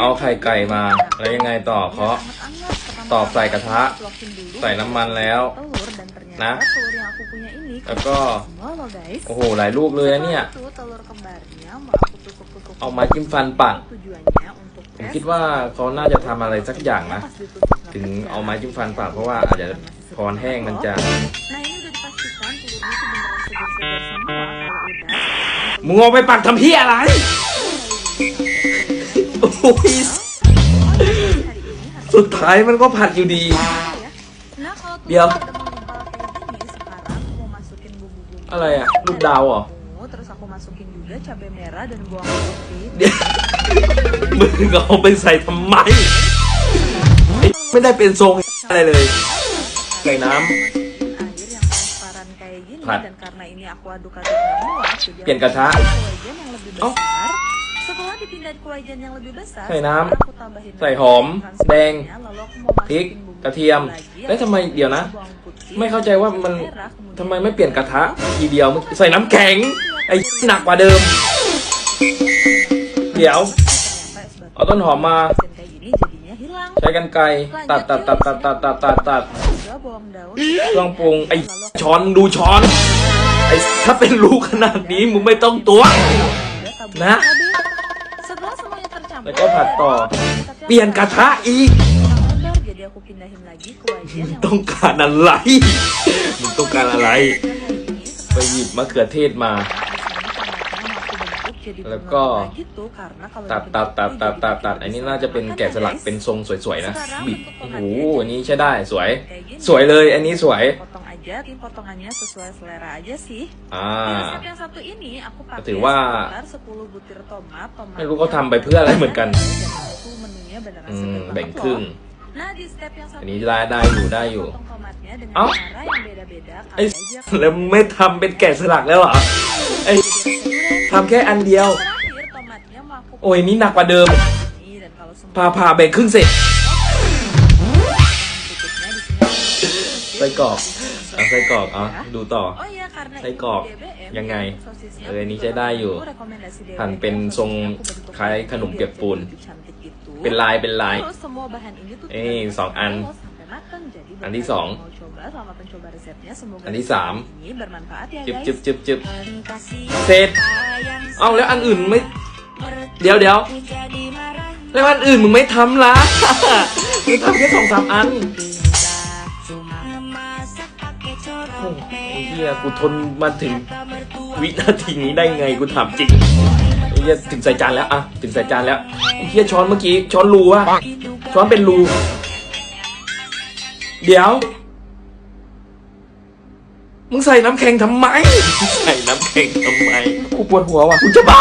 เอาไข่ไก่มา แล้วยังไงต่อเคาะตอกใส่กระทะ ใส่น้ำมันแล้ว นะ แล้วก็ โอ้โห หลายลูกเลยนเนี่ย เอามาจิ้มฟันปักผมคิดว่าเขาน่าจะทำอะไรสักอย่างนะ ถึงเอาไม้จิ้มฟันปักเพราะว่าอาจจะพรแห้งมันจะมึงเอาไปปักทำเพี้ยอะไร สุดท้ายมันก็ผัดอยู่ดี เดี๋ยว อะไรอะลูกดาวเหรอ terus มึงเอาไปใส่ทำไม ไม่ได้เป็นทรงอะไรเลยใส่น้ำผัด dan karena ini aku aduk-aduk semua, เปลี่ยนกระทะ Oh. Besar setelah dipindahin kolagen yang lebih besar Sai nam. sekarang aku tambahin ใส่ lagi หอม transparannya, แดง lalu aku mau พริก masukin bumbu กระเทียม lagi, แล้วทำไม aku เดี๋ยวนะ bawang putih, ไม่เข้าใจว่ามัน merah, kemudian ทำไมไม่เปลี่ยนกระทะ ทีเดียวมึงใส่น้ำแข็ง ไอ้หนักกว่าเดิม เดี๋ยว ternyata es batu เอาต้นหอมมา mesin kayak gini jadinya hilang ใช้กันไกรตัดตัดตัดตัดตัดตัดตัดตัด juga bawang daun เครื่องปรุงไอ้ช้อนดูช้อน ไอ้ถ้าเป็นลูกขนาดนี้มึงไม่ต้องตัว Udah tabur Nah. cabai. Setelah semuanya tercampur, แล้วก็ผัดต่อ tapi aku เปลี่ยนกระทะอีก lebar, jadi aku pindahin lagi ke wajan มึง yang ต้องการอะไร มึงต้องการอะไร ไปหยิบมะเขือเทศมา แล้วก็ตัดตัดตัดตัดตัดตัด อันนี้น่าจะเป็นแกะสลักเป็นทรงสวยๆนะบิดโอ้โหอันนี้ใช้ได้สวย สวยเลย อันนี้สวย potong aja, tapi potongannya sesuai selera aja sih. อ่า Di resep yang satu ini aku pakai ถือว่า sekitar 10 butir tomat, tomat ไม่รู้เขาทำไปเพื่ออะไรเหมือนกัน dan itu menunya beneran อืม seger แบ่ง banget ครึ่ง loh. Nah di step yang satu อันนี้ได้ได้อยู่ได้อยู่ potong tomatnya dengan Au. cara yang beda-beda ไอ้ kali aja แล้วมึงไม่ทำเป็นแกะสลักแล้วเหรอไอ้ jadi resep ทำแค่อันเดียว terakhir tomatnya mau aku โอ้ยนี่หนักกว่าเดิม ini dan kalau semua พาพาแบ่งครึ่งเสร็จ berikutnya di sini ไส้กรอก เอาไส้กรอกเอาดูต่อ Oh iya karena ไส้ ini กรอก BBM ยังไง sosisnya เอออันนี้ betul ใช้ได้อยู่ aku rekomendasi DBM หั่นเป็นทรง sosisnya aku bentuk คล้ายขนมเปียกปูน lebih cantik gitu เป็นลายเป็นลาย Terus semua bahan ini tuh Eh, tinggal song an. diolah sampai matang. Jadi buat An di kalian song. yang mau coba selamat mencoba resepnya semoga An di resep sam. ini bermanfaat ya จึบ guys จึบจึบจึบ Kasih เสร็จ เอ้าแล้วอันอื่นไม่ เดี๋ยวเดี๋ยว jadi marah แล้วอันอื่นมึงไม่ทำละมึงทำแค่สองสามอัน เหี้ยกูทนมาถึงวินาทีนี้ได้ไงกูถามจริงไอ้เหี้ยถึงใส่จานแล้วอะถึงใส่จานแล้วไอ้เหี้ยช้อนเมื่อกี้ช้อนรูอะช้อนเป็นรูเดี๋ยว มึงใส่น้ำแข็งทำไม ใส่น้ำแข็งทำไม กูปวดหัวว่ะ กูจะบ้า